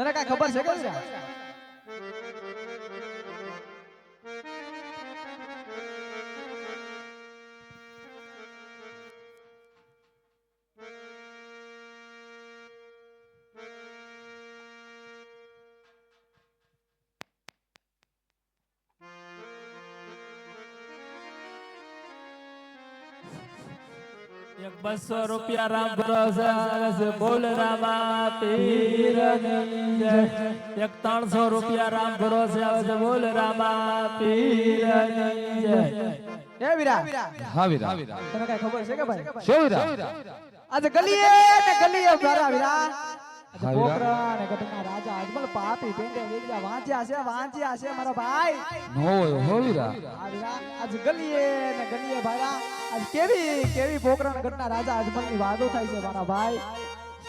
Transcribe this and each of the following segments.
તને કાંઈ ખબર છે કે એક બસો રૂપિયા રામ ભરોસે આવે છે બોલ રામા પીરની જય એક ત્રણસો રૂપિયા રામ ભરોસે આવે છે બોલ રામા પીરની જય એ વીરા હા વીરા તને કાંઈ ખબર છે કે ભાઈ શું વીરા આજે ગલીએ ને ગલીએ મારા વીરા આજે હા, વીરા. પોકરા ને ગઢના રાજા અજમલ પાપી પેંડે વેગ્યા વાંચ્યા છે વાંચ્યા છે મારા ભાઈ નો હોય હો વીરા આ વીરા આજ ગલીએ ને ગલીએ ભાઈરા આજ કેવી કેવી પોકરણ ઘટના રાજા અજમલની વાતો થાય છે મારા ભાઈ.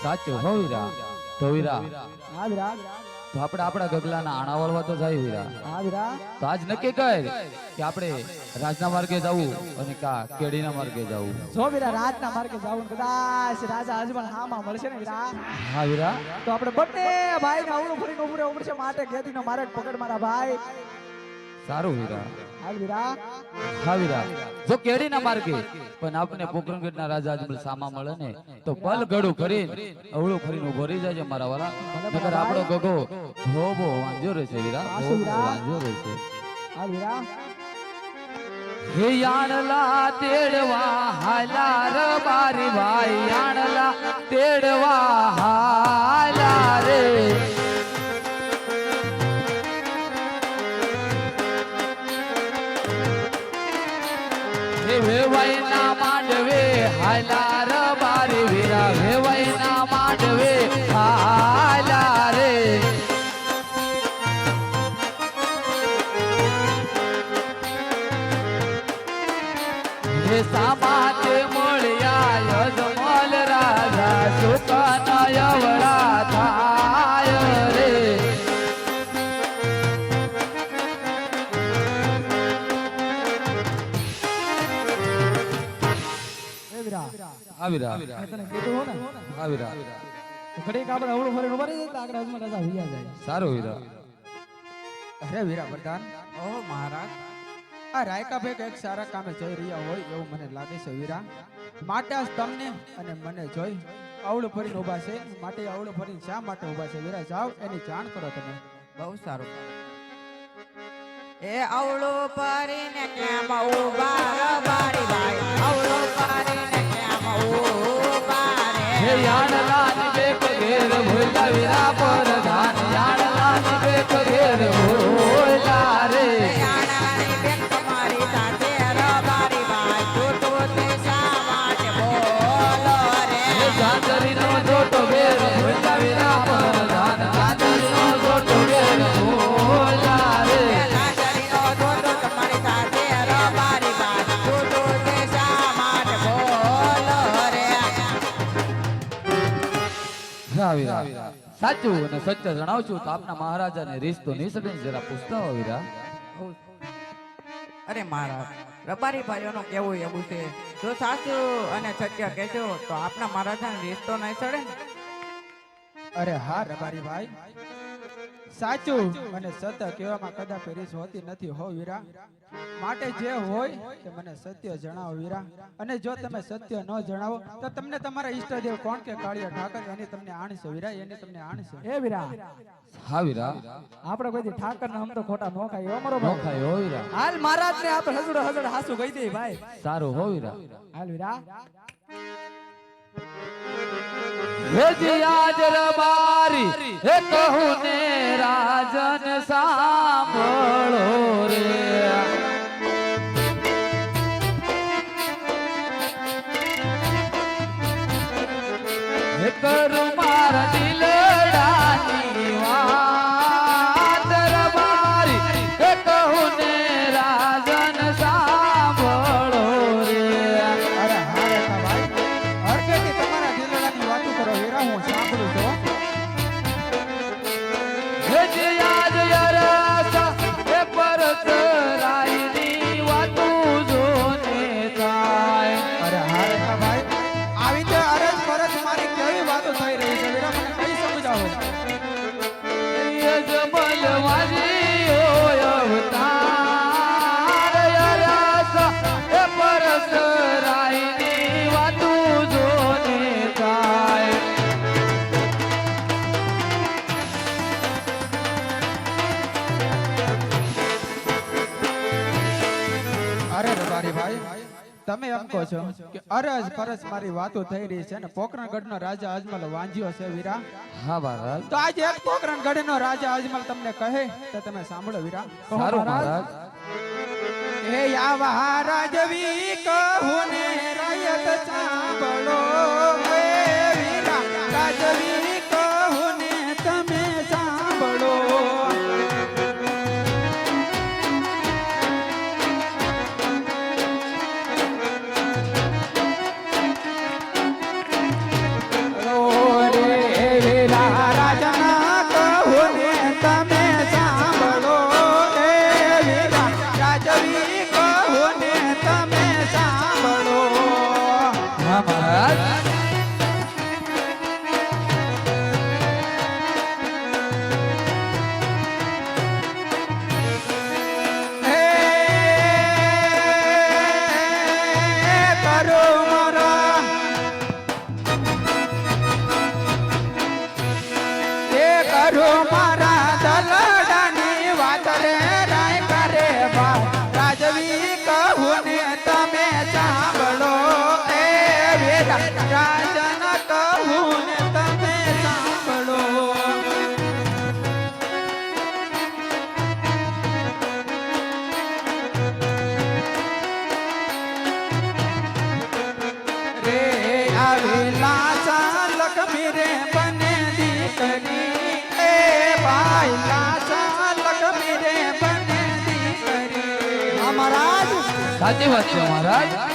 સાચું હો વીરા. તો વીરા. હા વીરા. તો આપણે આપણા ગગલાના આણા વળવા તો જાય વીરા. હા વીરા. તો આજ નક્કી કર કે આપણે રાજના માર્ગે જવું અને કા કેડીના માર્ગે જવું. જો વીરા રાજના માર્ગે જવું કદાચ રાજા અજમલ હામાં મળશે ને વીરા. હા વીરા. તો આપણે બંને ભાઈ ને અવળું ફરીને ઉભરે ઉભરશે માટે ઘેરી નો મારે પકડ મારા ભાઈ. સારું વીરા. હાલ વીરા હા જો કેડીના માર્ગે પણ આપણે પોકરણગઢના રાજા અજમલ સામા મળે ને તો પલ ગળું કરી અવળું ફરીને ઊભો રહી જાય મારા વાળા નકર આપણો ગગો ધોબો વાંજો રહે છે વીરા વાંજો રહે છે વીરા હે યાણલા તેડવા હાલા ર બારી ભાઈ યાણલા તેડવા હાલા હાલા ર આવીરા. રહ્યા આવી કીધું હો ને આવીરા. તો ઘડીક આપણે અવળું ફરીને ઊભા રહી જાય આગળ રાજા વિયા જાય. સારું વીરા અરે વીરા પ્રધાન ઓ મહારાજ આ રાયકા ભેગ એક સારા કામે જઈ રહ્યા હોય એવું મને લાગે છે વીરા. માટે આજ તમને અને મને જોઈ અવળું ફરીને ઊભા છે. માટે અવળું ફરીને શા માટે ઊભા છે વીરા? જાઓ એની જાણ કરો તમે. બહુ સારું એ અવળો ફરીને કેમ ભાઈ? અવળો પરીને કેમ ઊભા હે રે યાણલાની બેક ઘેર ભોલા વીરા પરધાન યાણલાની બેક ઘેર ભોલા રે યાણાની બેન તમારી સાથે રબારી ભાઈ તું તે શા માટે બોલો રે હે ચાંદરીનો જોટો ઘેર ભોલા વીરા પરધાન ચાંદરીનો જોટો ઘેર ભોલા રે લાચારીનો ધોતો તમારી સાથે રબારી ભાઈ તું તે શા માટે બોલો રે હા વીરા સાચું અને સત્ય જણાવશું તો આપના મહારાજાને રીસ તો નહીં જરા પૂછતા હો વીરા અરે મહારાજ રબારી ભાઈઓનું કેવું એવું છે? જો સાચું અને સત્ય કહેશો તો આપના મહારાજાને રીસ તો નહીં સડે અરે હા રબારી ભાઈ. સાચું અને સત્ય કહેવામાં કદાચ રીસ હોતી નથી હો વીરા. માટે જે હોય તે મને સત્ય જણાવો વીરા. અને જો તમે સત્ય ન જણાવો તો તમને તમારા ઈષ્ટદેવ કોણ કે કાળિયા ઠાકર? એની તમને આણ છે વીરા એની તમને આણ એ વીરા. હા વીરા. આપણે કોઈ ઠાકર ને આમ તો ખોટા નો ખાય અમારો નો ખાય હો વીરા. હાલ મહારાજ ને આપણે હસડ હજડ હાસુ કહી દે ભાઈ. સારું હો વીરા. હાલ વીરા. આજ રબારી હે કહું ને રાજન સાંભળો રે. તમે એમ કહો છો કે અરજ પરસ મારી વાતો થઈ રહી છે ને પોકરણગઢનો રાજા અજમલ વાંજ્યો છે વીરા? હા મહારાજ. તો આજે એક પોકરણગઢનો રાજા અજમલ તમને કહે તો તમે સાંભળો વીરા. સારું મહારાજ. હે આવા રાજવી કહો ને રાયત સાંભળો. સાચી વાત છે મહારાજ.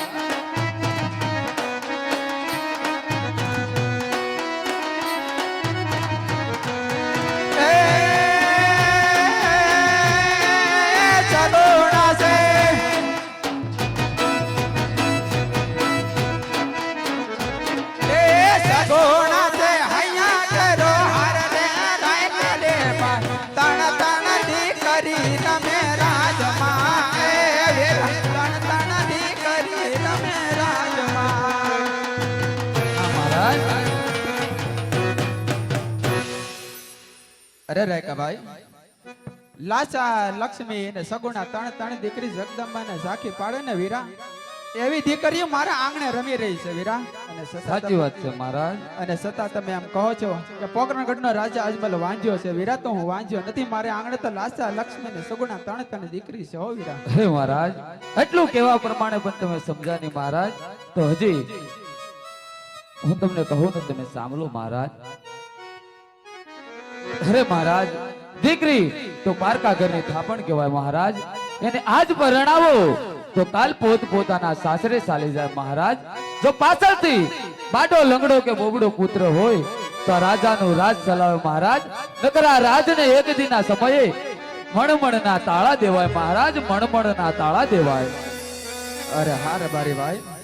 અરે ભાઈ? લાચા લક્ષ્મી ને સગુણા ત્રણ ત્રણ દીકરી જગદંબા ને ઝાંખી પાડે ને વીરા. એવી દીકરીઓ મારા આંગણે રમી રહી છે વીરા. અને સાચી વાત છે મહારાજ. અને સતા તમે એમ કહો છો કે પોકરણગઢનો રાજા અજમલ વાંજ્યો છે વીરા તો હું વાંજ્યો નથી. મારે આંગણે તો લાચા લક્ષ્મી ને સગુણા ત્રણ ત્રણ દીકરી છે હો વીરા. હે મહારાજ એટલું કેવા પ્રમાણે પણ તમે સમજા નહીં મહારાજ? તો હજી હું તમને કહું ને તમે સાંભળો મહારાજ. અરે મહારાજ, દીકરી, તો પારકા ઘરની થાપણ કહેવાય મહારાજ. એને આજ પરણાવો. તો કાલ પોત પોતાના સાસરે ચાલી જાય મહારાજ. જો પાછળથી બાટો લંગડો કે બોબડો પુત્ર હોય, તો રાજાનું રાજ ચલાવે મહારાજ. નકર આ રાજને એક દિના સમયે મણમણના તાળા દેવાય મહારાજ, મણમણના તાળા દેવાય. અરે હારે બારી ભાઈ.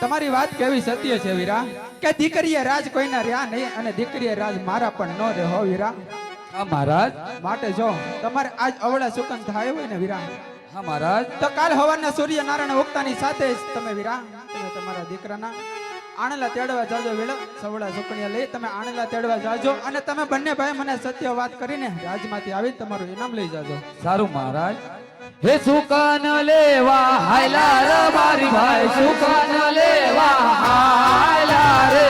તમારી વાત કેવી સત્ય છે વીરા? કે દીકરીએ રાજ કોઈના રહ્યા નહીં અને દીકરીએ રાજ મારા પણ ન રહે હો વીરા? હા મહારાજ. માટે જો તમારે આજ અવળા સુકન થાય હોય ને વીરા? હા મહારાજ. તો કાલ હવારના સૂર્યનારાયણ ઉગતાની સાથે જ તમે વીરા તમે તમારા દીકરાના આણલા તેડવા જાજો વેળા સવડા સુકણીયા લઈ તમે આણલા તેડવા જાજો અને તમે બંને ભાઈ મને સત્ય વાત કરીને રાજમાંથી આવી તમારું ઇનામ લઈ જાજો. સારું મહારાજ. हे सुकान लेवा हायला रे बारी भाई सुकान लेवा हायला रे.